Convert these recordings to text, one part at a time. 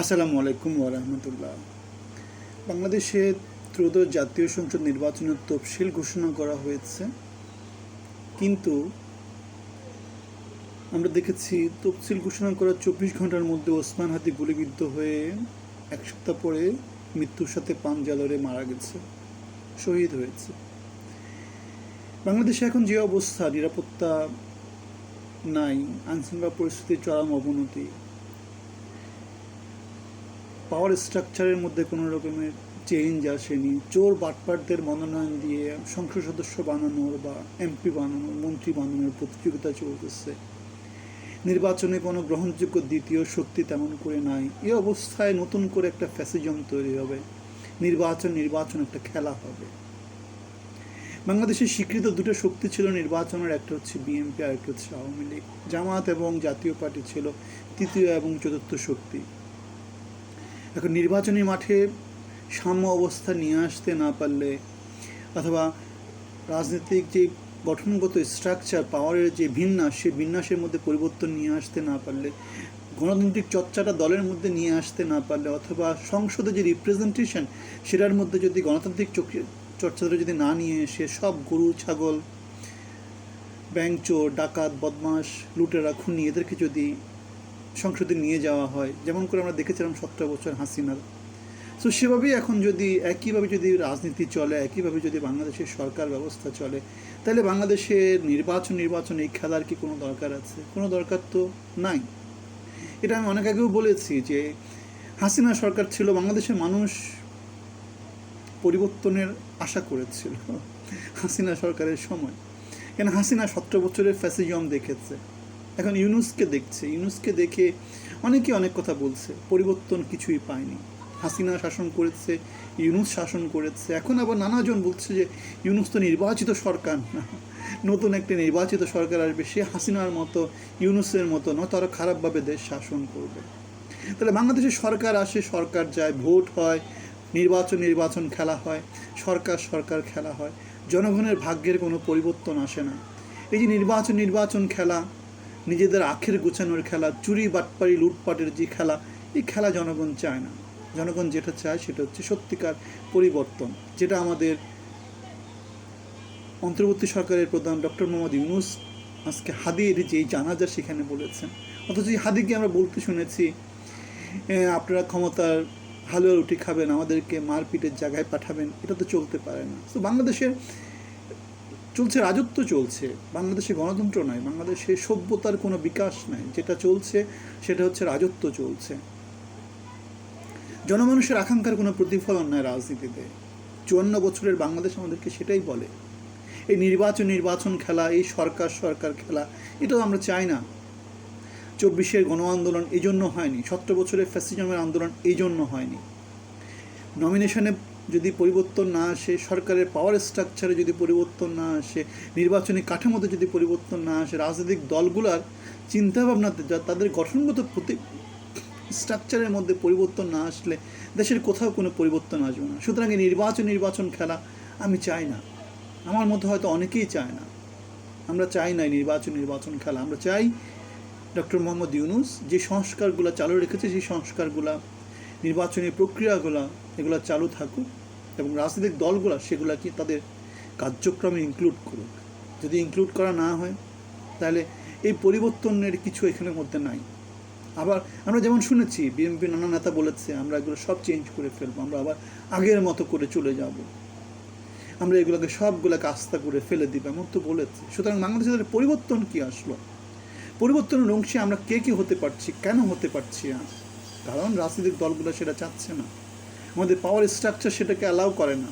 আসসালামু আলাইকুম ওরহমতুল্লাহ বাংলাদেশে ত্রয়োদশ জাতীয় সংসদ নির্বাচনের তফসিল ঘোষণা করা হয়েছে। কিন্তু আমরা দেখেছি, তফসিল ঘোষণা করার চব্বিশ ঘণ্টার মধ্যে ওসমান হাতি গুলিবিদ্ধ হয়ে এক সপ্তাহ পরে মৃত্যুর সাথে পান জালরে মারা গেছে, শহীদ হয়েছে। বাংলাদেশে এখন যে অবস্থা, নিরাপত্তা নাই, আইনশৃঙ্খলা পরিস্থিতির চরম অবনতি। পাওয়ার স্ট্রাকচারের মধ্যে কোনো রকমের চেঞ্জ আসেনি। চোর বাটপাটদের মনোনয়ন দিয়ে সংসদ সদস্য বানানোর বা এমপি বানানোর, মন্ত্রী বানানোর প্রতিযোগিতা চলতেছে। নির্বাচনে কোনো গ্রহণযোগ্য দ্বিতীয় শক্তি তেমন করে নাই। এ অবস্থায় নতুন করে একটা ফ্যাসিজম তৈরি হবে। নির্বাচন নির্বাচন একটা খেলা হবে। বাংলাদেশের স্বীকৃত দুটো শক্তি ছিল নির্বাচনের, একটা হচ্ছে বিএনপি আর একটা হচ্ছে আওয়ামী লীগ। জামাত এবং জাতীয় পার্টি ছিল তৃতীয় এবং চতুর্থ শক্তি। এখন নির্বাচনী মাঠে সাম্য অবস্থা নিয়ে আসতে না পারলে অথবা রাজনৈতিক যে গঠনগত স্ট্রাকচার পাওয়ারের যে বিন্যাস সেই বিন্যাসের মধ্যে পরিবর্তন নিয়ে আসতে না পারলে, গণতান্ত্রিক চর্চাটা দলের মধ্যে নিয়ে আসতে না পারলে, অথবা সংসদে যে রিপ্রেজেন্টেশন সেটার মধ্যে যদি গণতান্ত্রিক চর্চাটা যদি না নিয়ে এসে সব গরু ছাগল, ব্যাংক চোর, ডাকাত বদমাস লুটেরা, খুনি, এদেরকে যদি সংসদে নিয়ে যাওয়া হয়। যেমন করে আমরা দেখেছিলাম সতেরো বছর হাসিনার। তো সেভাবেই এখন যদি একইভাবে যদি রাজনীতি চলে, একইভাবে যদি বাংলাদেশের সরকার ব্যবস্থা চলে, তাহলে বাংলাদেশের নির্বাচন নির্বাচন এই খেলার কি কোনো দরকার আছে? কোনো দরকার তো নাই। এটা আমি অনেক আগেও বলেছি যে হাসিনা সরকার ছিল বাংলাদেশের মানুষ পরিবর্তনের আশা করেছিল হাসিনা সরকারের সময়। কেন হাসিনা সতেরো বছরের ফ্যাসিজম দেখেছে। এখন ইউনুসকে দেখছে, ইউনুসকে দেখে অনেকে অনেক কথা বলছে, পরিবর্তন কিছুই পায়নি। হাসিনা শাসন করেছে, ইউনুস শাসন করেছে, এখন আবার নানাজন বলছে যে ইউনুস তো নির্বাচিত সরকার না, নতুন একটা নির্বাচিত সরকার আসবে, সে হাসিনার মতো, ইউনুসের মতো নয়, তারা খারাপভাবে দেশ শাসন করবে। তাহলে বাংলাদেশের সরকার আসে, সরকার যায়, ভোট হয়, নির্বাচন নির্বাচন খেলা হয়, সরকার সরকার খেলা হয়। জনগণের ভাগ্যের কোনো পরিবর্তন আসে না। এই যে নির্বাচন নির্বাচন খেলা নিজেদের আখের গোছানোর খেলা, চুরি, বাটপাড়ি, লুটপাটের যে খেলা, এই খেলা জনগণ চায় না। জনগণ যেটা চায় সেটা হচ্ছে সত্যিকার পরিবর্তন, যেটা আমাদের অন্তর্বর্তী সরকারের প্রধান ডক্টর মোহাম্মদ ইউনুস আজকে হাদির যে জানাজা সেখানে বলেছেন। অথচ এই হাদিকে আমরা বলতে শুনেছি আপনারা ক্ষমতার হালুয়া রুটি খাবেন, আমাদেরকে মারপিটের জায়গায় পাঠাবেন। এটা তো চলতে পারে না। তো বাংলাদেশের চলছে, রাজত্ব চলছে। বাংলাদেশে গণতন্ত্র নয় বাংলাদেশে সভ্যতার কোনো বিকাশ নাই। যেটা চলছে, সেটা হচ্ছে রাজত্ব চলছে। জনমানুষের আকাঙ্ক্ষার কোনো প্রতিফলন নয় রাজনীতিতে। চুয়ান্ন বছরের বাংলাদেশ আমাদেরকে সেটাই বলে। এই নির্বাচন নির্বাচন খেলা, এই সরকার সরকার খেলা, এটাও আমরা চাই না। চব্বিশের গণ আন্দোলন এই জন্য হয়নি, সতেরো বছরের ফ্যাসিজমের আন্দোলন এই জন্য হয়নি। নমিনেশনে যদি পরিবর্তন না আসে, সরকারের পাওয়ার স্ট্রাকচারে যদি পরিবর্তন না আসে, নির্বাচনী কাঠামোতে যদি পরিবর্তন না আসে, রাজনৈতিক দলগুলার চিন্তাভাবনাতে যা তাদের গঠনগত প্রতি স্ট্রাকচারের মধ্যে পরিবর্তন না আসলে দেশের কোথাও কোনো পরিবর্তন আসবে না। সুতরাং এই নির্বাচন নির্বাচন খেলা আমি চাই না। আমার মতো হয়তো অনেকেই চায় না। আমরা চাই না নির্বাচন নির্বাচন খেলা। আমরা চাই ডক্টর মোহাম্মদ ইউনুস যে সংস্কারগুলো চালু রেখেছে, সেই সংস্কারগুলা নির্বাচনী প্রক্রিয়াগুলো এগুলো চালু থাকুক এবং রাজনৈতিক দলগুলো সেগুলা কি তাদের কার্যক্রমে ইনক্লুড করুক। যদি ইনক্লুড করা না হয়, তাহলে এই পরিবর্তনের কিছু এখানের মধ্যে নাই। আবার আমরা যেমন শুনেছি বিএনপি নানা নেতা বলেছে, আমরা এগুলো সব চেঞ্জ করে ফেলব, আমরা আবার আগের মতো করে চলে যাব। আমরা এগুলোকে সবগুলোকে আস্থা করে ফেলে দিব, এমন তো বলেছে। সুতরাং বাংলাদেশের পরিবর্তন কি আসলো? পরিবর্তনের অংশে আমরা কে কে হতে পারছি, কেন হতে পারছি কারণ রাজনৈতিক দলগুলো সেটা চাচ্ছে না। আমাদের পাওয়ার স্ট্রাকচার সেটাকে অ্যালাউ করে না।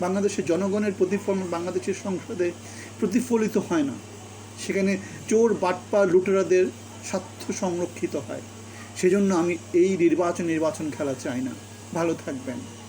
বাংলাদেশের জনগণের প্রতিফলন বাংলাদেশের সংসদে প্রতিফলিত হয় না। সেখানে চোর বাটপা লুটেরাদের স্বার্থ সংরক্ষিত হয়। সেজন্য আমি এই নির্বাচন নির্বাচন খেলা চাই না। ভালো থাকবেন।